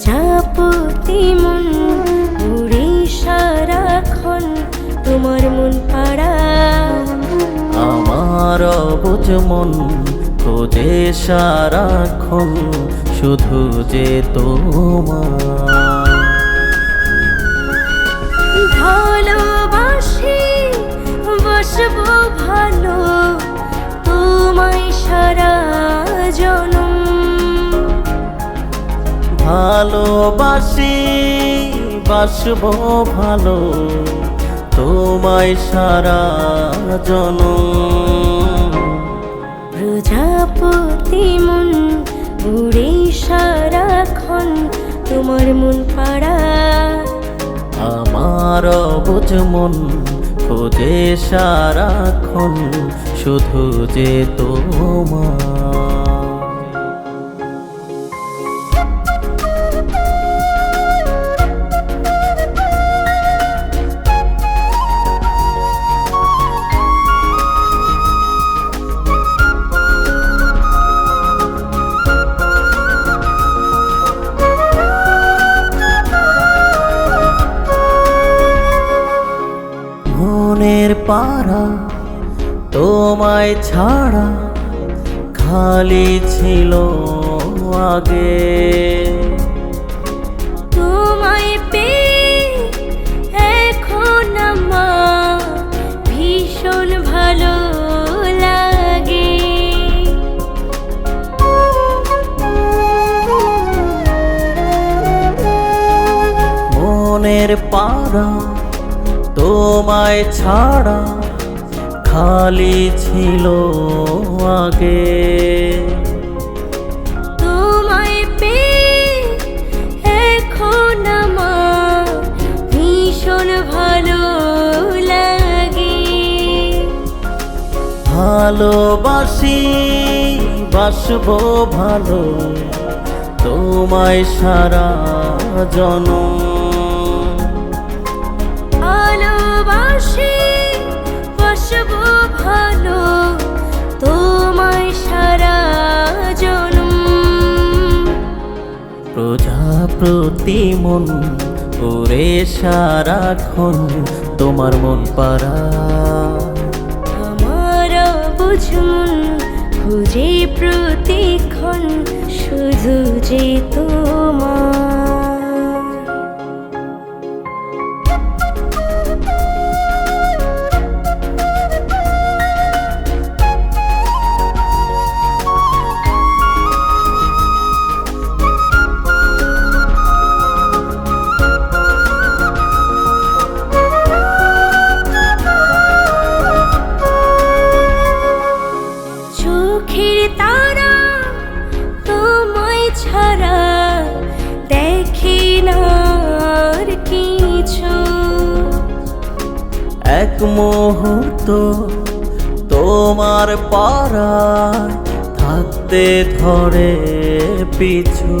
প্রজাপতি মন উড়ে সারাক্ষণ তোমার মন পাড়া। আমার অবুজ মন, খোঁজে সারাক্ষণ শুধু যে তোমার। ভালোবাসি বাসব ভালো তোমায় সারা জন প্রজাপতি মন উড়ে সারাক্ষণ তোমার মন পাড়া। আমার অবুঝ মন খোঁজে সারাক্ষণ শুধু যে তোমার পাড়া তোমায় ছাড়া খালি ছিল আগে। তোমায় পেয়ে এখন আমার ভীষণ ভালো লাগে। মনের পাড়া তোমায় ছাড়া খালি ছিল আগে। তোমায় পেয়ে এখন আমার ভীষণ ভালো লাগে। ভালোবাসি বাসবো ভালো তোমায় সারা জনম ভালোবাসি বসবো ভালো তোমায় সারা জনম। প্রজাপ্রতি মন ওরে সারাক্ষণ তোমার মন পারা আমার বুঝুন খুঁজে প্রতিক্ষণ শুধু যে তোমার এক মুহূর্ত তোমার পারা থাকতে ধরে পিছু।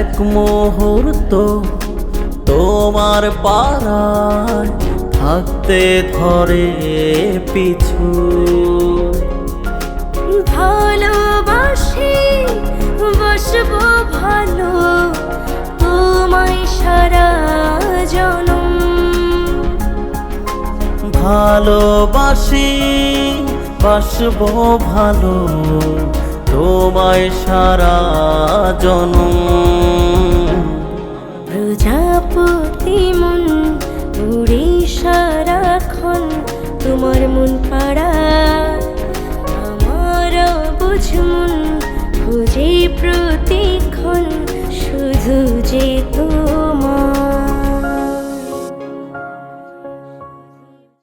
এক মুহূর্ত তোমার পাড়ায় থাকতে ধরে পিছু। ভালোবাসি বসবো ভালো তোমায় সারা জনম। ভালোবাসি বাসবো ভালো তোমায় সারা জনম। প্রজাপতি মন উড়ে সারাক্ষণ তোমার মন পাড়া। আমার বুঝ মন খুঁজে প্রতিক্ষণ, শুধু যে তোমার